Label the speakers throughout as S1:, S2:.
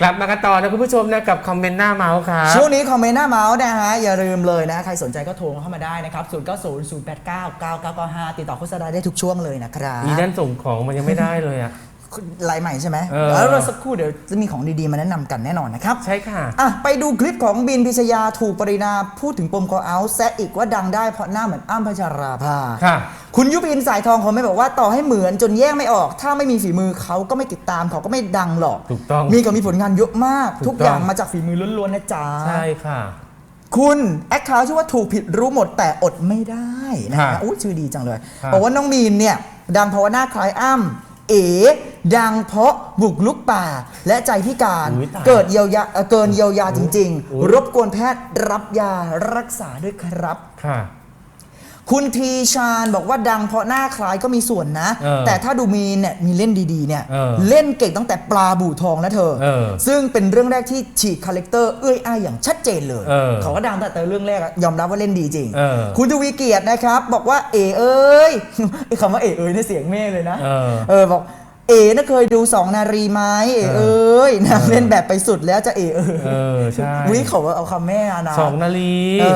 S1: กลับมากันต่อนะคุณผู้ชมนะกับคอมเมนต์หน้าเมาส์ครับ
S2: ช่วงนี้คอมเมนต์หน้าเมาส์นะฮะ อย่าลืมเลยนะ ใครสนใจก็โทรเข้ามาได้นะครับ 0 9 0 0 8 9 9 9 9 5 ติดต่อโฆษณาได้ทุกช่วงเลยนะครับ
S1: อีนั่นส่งของมันยังไม่ได้เลยอะ
S2: ลายใหม่ใช่ไหม
S1: เออ
S2: แล้วเราสักครู่เดี๋ยวจะมีของดีๆมาแนะนำกันแน่นอนนะครับ
S1: ใช่ค่ะ
S2: อะ ไปดูคลิปของบินพิชยาถูกปรินาพูดถึงปมคอเอาแซะอีกว่าดังได้เพราะหน้าเหมือนอ้ำพัชราภา
S1: ค่ะ
S2: คุณยุพินสายทองเขาไม่บอกว่าต่อให้เหมือนจนแยกไม่ออก ถ้าไม่มีฝีมือเขาก็ไม่ติดตามเขาก็ไม่ดังหรอก
S1: ถูกต้อง
S2: มีก็มีผลงานเยอะมาก
S1: ถูก
S2: ทุกอย่าง
S1: ต้อง
S2: มาจากฝีมือล้วนๆนะจ๊ะ
S1: ใช่ค่ะ
S2: คุณแอคเคาท์ชื่อว่าถูกผิดรู้หมดแต่อดไม่ได้นะ
S1: ครั
S2: ฮะ
S1: บ
S2: อุ้ยชื่อดีจังเลย
S1: ครับ
S2: บอกว่าน้องมีนเนี่ยดังเพราะว่าหน้าคล้ายอ้ำเอ๋ดังเพราะบุกลุกป่าและใจพิการ
S1: อุ๊ยตาย
S2: เกิดเยียวยาเอ่อเกินเยียวยาจริง
S1: อุ๊ย
S2: ๆ รบกวนแพทย์รับยารักษาด้วยครับ
S1: ค่ะ
S2: คุณทีชาญบอกว่าดังเพราะหน้าคล้ายก็มีส่วนนะ
S1: เออ
S2: แต่ถ้าดูมีเนี่ยมีเล่นดีๆเนี่ย
S1: เออ
S2: เล่นเก่งตั้งแต่ปลาบู่ทองแล้วเธอ
S1: เออ
S2: ซึ่งเป็นเรื่องแรกที่ฉีกคาแรคเตอร์เอื้อยอ้ายอย่างชัดเจนเลย
S1: เออ
S2: เขาก็ดังแต่แต่เรื่องแรกอะยอมรับว่าเล่นดีจริง
S1: เออ
S2: คุณทวีเกียรตินะครับ บอกว่าเอเอ้ย ไอ้คำว่าเอเอ้ยเนี่ยเสียงเม่เลยนะ
S1: เออ
S2: เออบอก เอน่ะเคยดูสองนารีไหมเอเอ้ยนางเล่นแบบไปสุดแล้วจะเอเอ้ย
S1: เออใช่
S2: วิเขาเอาคำแม่นะ
S1: สองนาลี
S2: เอ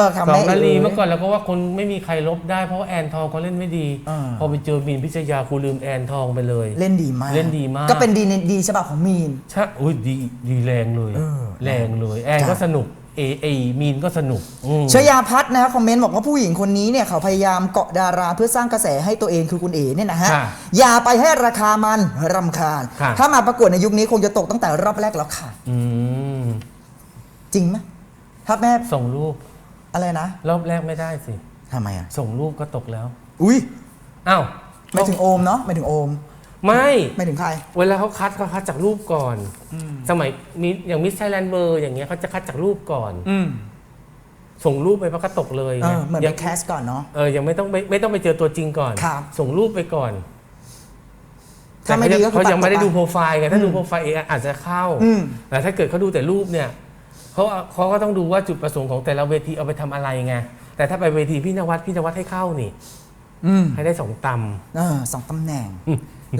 S2: อคำ
S1: สอ
S2: แม่
S1: งนาลี
S2: ย
S1: เมื่อก่อนเราก็ว่าคนไม่มีใครลบได้เพราะว่าแอนทองเขาเล่นไม่ดี
S2: อ่า
S1: พอไปเจอมีนพิชยากูลืมแอนทองไปเลย
S2: เล่นดีมาก
S1: เล่นดีมาก
S2: ก็เป็นดีในดีฉบับของมีน
S1: ใช่อุ้ยดีดีแรงเลย
S2: เออ
S1: แรงเลย แอนก็สนุก เอเอมีนก็สนุกอืม
S2: ชยาพัฒน์นะฮะคอมเมนต์บอกว่าผู้หญิงคนนี้เนี่ยเขาพยายามเกาะดาราเพื่อสร้างกระแสให้ตัวเองคือคุณเอ๋เนี่ยนะฮะ
S1: ค่ะ
S2: อย่าไปให้ราคามันรำคาญ
S1: ค่ะ
S2: ถ้ามาประกวดในยุคนี้คงจะตกตั้งแต่รอบแรกแล้วค่ะ
S1: อืม
S2: จริงไหมถ้าแม่
S1: ส่งรูป
S2: อะไรนะ
S1: รอบแรกไม่ได้สิ
S2: ทำไมอะ
S1: ส่งรูปก็ตกแล้ว
S2: อุ้ย
S1: อ้าว
S2: ไม่ถึงโอมเนาะไม่ถึงโอม
S1: ไม่
S2: ไม่ถึงใคร
S1: เวลาเขาคัดเขาคัดจากรูปก่อนสมัยมีอย่างมิสไทยแลนด์เบอร์อย่างเงี้ยเขาจะคัดจากรูปก่อน
S2: อืม
S1: ส่งรูปไปมันก็ตกเลย
S2: เออเหมือน
S1: ยั
S2: ไปแคสก่อนเนาะ
S1: เออยังไม่ต้องไปไม่ต้องไปเจอตัวจริงก่อน
S2: ครับ
S1: ส่งรูปไปก่อน
S2: ถ้าไม่ดีก็คือ
S1: เขายังไม่ได้
S2: ตัดต่อไป
S1: ดูโปรไฟล์ไงถ้า
S2: อืม
S1: ดูโปรไฟล์เองอาจจะเข้า
S2: อืม
S1: แต่ถ้าเกิดเขาดูแต่รูปเนี่ยเขาเขาก็ต้องดูว่าจุดประสงค์ของแต่ละเวทีเอาไปทำอะไรไงแต่ถ้าไปเวทีพี่นวัดพี่นวัดให้เข้านี่
S2: อืม
S1: ให้ได้สองต
S2: เออสองตำแหน่งแ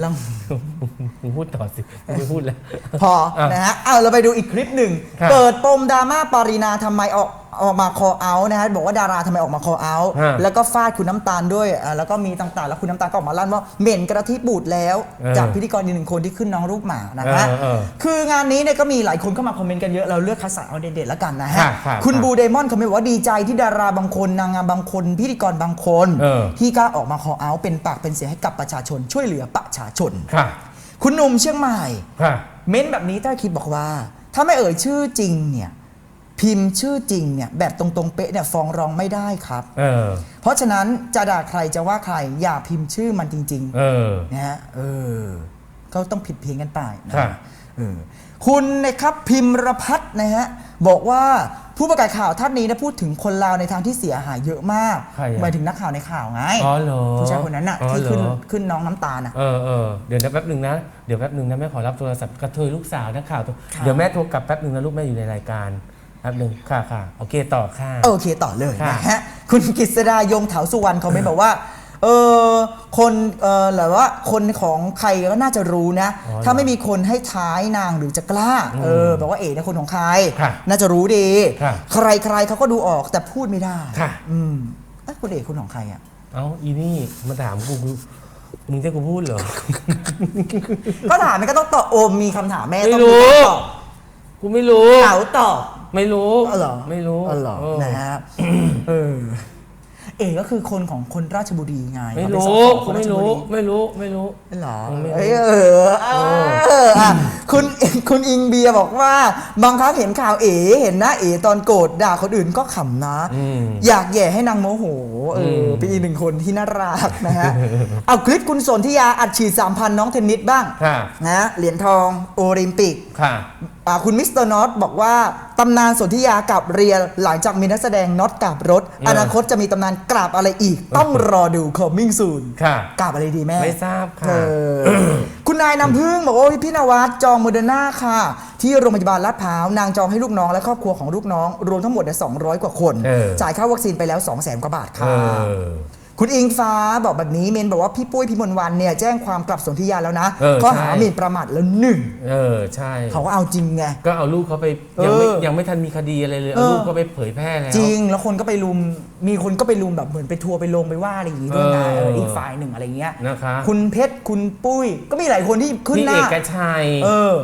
S2: ล้วำ
S1: มึงพูดต่อสิไม่พูดแล้ว
S2: พอ
S1: อะ
S2: นะฮะเอาเราไปดูอีกคลิปหนึ่ง
S1: ครับ
S2: เปิดปมดราม่าปารีนาทำไมออก ออกมาคอเอานะฮะบอกว่าดาราทำไมออกมาคอเอา
S1: ฮะ
S2: แล้วก็ฟาดคุณน้ำตาลด้วยอ่าแล้วก็มีต่างๆ แล้วคุณน้ำตาลก็ออกมาลั่นว่าเหม็นกระทิบูดแล้ว
S1: เออ
S2: จากพิธีกรอีกหนึ่งคนที่ขึ้นน้องรูปหมานะฮะ
S1: เออเออ
S2: คืองานนี้เนี่ยก็มีหลายคนเข้ามาคอมเมนต์กันเยอะเราเลือกคัดสรรเอาเด็ดๆแล้วกันนะฮะ
S1: ค่ะค่ะ
S2: คุณ
S1: ค่ะ
S2: บูเดมอนเขาไม่บอกว่าดีใจที่ดาราบางคนนางงามบางคน พิธีกรบางคน
S1: เออ
S2: ที่กล้าออกมาคอเอาเป็นปากเป็นเสียงให้กับประชาชน ช่วยเหลือประชาชน
S1: ค่ะ
S2: คุณหนุ่มเชียงใหม่
S1: ค่ะ
S2: เม้นท์แบบนี้ต้าคิดบอกว่า ถ้าไม่เอ่ยชื่อจริงเนี่ย พิมพ์ชื่อจริงเนี่ยแบบตรงๆเป๊ะเนี่ยฟ้องร้องไม่ได้ครับ
S1: เออ
S2: เพราะฉะนั้นจะด่าใครจะว่าใคร อย่าพิมพ์ชื่อมันจริง
S1: เออ
S2: ๆนะฮะเออ ก็ต้องผิดเพียงกันไปนะ
S1: ครั
S2: ฮะ
S1: บ
S2: เออคุณนะครับพิมรพัฒน์นะฮะบอกว่าผู้ประกาศข่าวท่านนี้นะพูดถึงคนลาวในทางที่เสียหายเยอะมาก
S1: ใครอะ
S2: หมายถึงนักข่าวในข่าวไง
S1: อ๋อเหรอ
S2: ผู้ชายคนนั้นน่ะ
S1: อ๋อ
S2: ที่ขึ้น
S1: เหรอ
S2: ขึ้นน้องน้ำตาลน่ะ
S1: เออเออเดี๋ยวนะแป๊บหนึ่งนะ เดี๋ยวแป๊บหนึ่งนะแม่ขอรับโทรศัพท์กระเทยลูกสาวนักข่าวโทร
S2: ค่ะ
S1: เดี๋ยวแม่โทรกลับแป๊บหนึ่งนะลูกแม่อยู่ในรายการ แป๊บหนึ่งค่ะค่ะโอเคต่อค่ะ
S2: โอเคต่อเลย
S1: ค่ะ
S2: นะฮะคุณกฤษดายงเถาสุวรรณเขาไม่บอกว่าเออคนเออหรือว่าคนของใครก็น่าจะรู้นะ
S1: อ๋อ
S2: ถ้าไม่มีคนให้ท้ายนางหรือจะกล้าเออบอกว่าเอ๋เนี่ยคนของใคร
S1: ค่ะ
S2: น่าจะรู้ดี
S1: ค่ะ
S2: ใครใครเขาก็ดูออกแต่พูดไม่ได้
S1: ค่ะ
S2: อืมเอ้ยคุณเอ๋คนของใครอะ
S1: เอ้าอีนี่มาถามกูกูมึงจะกูพูดเหรอ
S2: ก็ถามมันก็ต้องตอบโอมมีคำถามแม่
S1: ไม่
S2: ต้อง
S1: รู้
S2: ตอบ
S1: กูไม่รู้
S2: เต๋าตอบ
S1: ไม่รู้
S2: อ๋อเหรอ
S1: ไม่รู้
S2: อ๋อเหรอ
S1: เออ
S2: นะฮะเออ เอ๋ก็คือคนของคนราชบุรีไง
S1: ไม่
S2: เขาเป็น
S1: รู้
S2: สส
S1: กู
S2: คนรา
S1: ไม่
S2: ชบุ
S1: รู้
S2: รี
S1: ไม่รู้ ไม่รู้
S2: เหรอ
S1: ไม่รู้
S2: เอ้ยเออเอออะคุณคุณอิงเบียร์บอกว่า บางครั้งเห็นข่าวเอ๋เห็นหน้าเอ๋ตอนโกรธด่าคนอื่นก็ขำนะ
S1: อืม
S2: อยากแย่ให้นางโมโหเอออ
S1: ม
S2: เป็นอีกหนึ่งคนที่น่ารักนะฮะ เอาคลิปคุณสนธิยาอัดฉีด3,000 น้องเทนนิสบ้าง
S1: ค่ะ
S2: นะเหรียญทองโอลิมปิก
S1: ค่ะ
S2: อ่าคุณมิสเตอร์น็อตบอกว่า ตำนานสนธิยากับเรียหลังจากมีนักแสดงน็อตกับรถ
S1: เออ
S2: อนาคตจะมีตำนานกราบอะไรอีก ต้องรอดู coming soon
S1: ค่ะ
S2: กราบอะไรดีแม่
S1: ไม่ทราบ
S2: เอ
S1: ค่ะ
S2: อคุณนายน้ำพึ่งบอกว่าพี่นวัดจองโมเดอร์นาค่ะ ที่โรงพยาบาลลาดพร้าวนางจองให้ลูกน้องและครอบครัวของลูกน้อง รวมทั้งหมดเนี่ย200 กว่าคน
S1: เออ
S2: จ่ายค่าวัคซีนไปแล้ว 2 0 0 0 0 0 กว่าบาท
S1: เอ
S2: ค่ะ
S1: อ
S2: คุณอิงฟ้าบอกแบบนี้เมนบอกว่าพี่ปุ้ยพี่มนต์วันเนี่ยแจ้งความกลับสนธิยาแล้วนะ
S1: เออ
S2: ข้อหา
S1: ใช่
S2: หมิ่นประมาทแล้วหนึ่ง
S1: เออใช่
S2: เขาก็เอาจริงไง
S1: ก็เอาลูกเขาไปยังไม่
S2: เออ
S1: ยังไม่ทันมีคดีอะไรเลย
S2: เอ
S1: เอา
S2: อ
S1: ลูกเขาไปเผยแพร่แล้ว
S2: จริงแล้วคนก็ไปลุมมีคนก็ไปลุมแบบเหมือนไปทัวร์ไปลงไปว่าอะไรอย่างงี้ด้วยนะ
S1: เออ
S2: เอออีกฝ่ายหนึ่งอะไรเงี้ย
S1: นะคะ
S2: คุณเพชรคุณปุ้ยก็มีหลายคนที่ขึ้น
S1: พี่
S2: ห
S1: เอ
S2: น้า
S1: กชัย
S2: เออ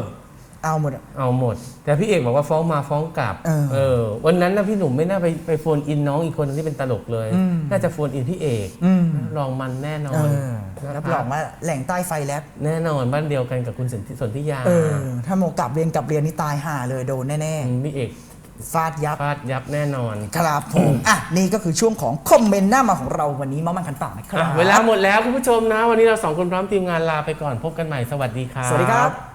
S2: เอาหมดอะ
S1: เอาหมด แต่พี่เอกบอกว่าฟ้องมาฟ้องกลับ
S2: เออ
S1: วันนั้นนะพี่หนุ่มไม่น่าไปไปโฟนอินน้องอีกคนนึงที่เป็นตลกเลย
S2: อืม
S1: น่าจะโฟนอินพี่เอก
S2: อืม
S1: ลองมันแน่นอ
S2: เอนอ
S1: นะ
S2: รับ
S1: ค
S2: รองว่าแหล่งใต้ไฟแลบ
S1: แน่นอนบ้านเดียวกันกับคุณสนธิสนธิยา
S2: เออ ถ้าโมกลับเรียนกลับเรียนนี่ตายห่าเลยโดนแน่
S1: มพี่เอก
S2: ๆฟาดยับ
S1: ฟาดยับแน่นอน
S2: ครับผม อะ นี่ก็คือช่วงของคอมเมนต์หน้ามาของเราวันนี้มามันคันปากนะครั
S1: อะ
S2: บ
S1: เวลาหมดแล้วคุณผู้ชมนะ วันนี้เราสองคนพร้อมทีมงานลาไปก่อนพบกันใหม่สวัสดีครับ
S2: สวัสดีครับ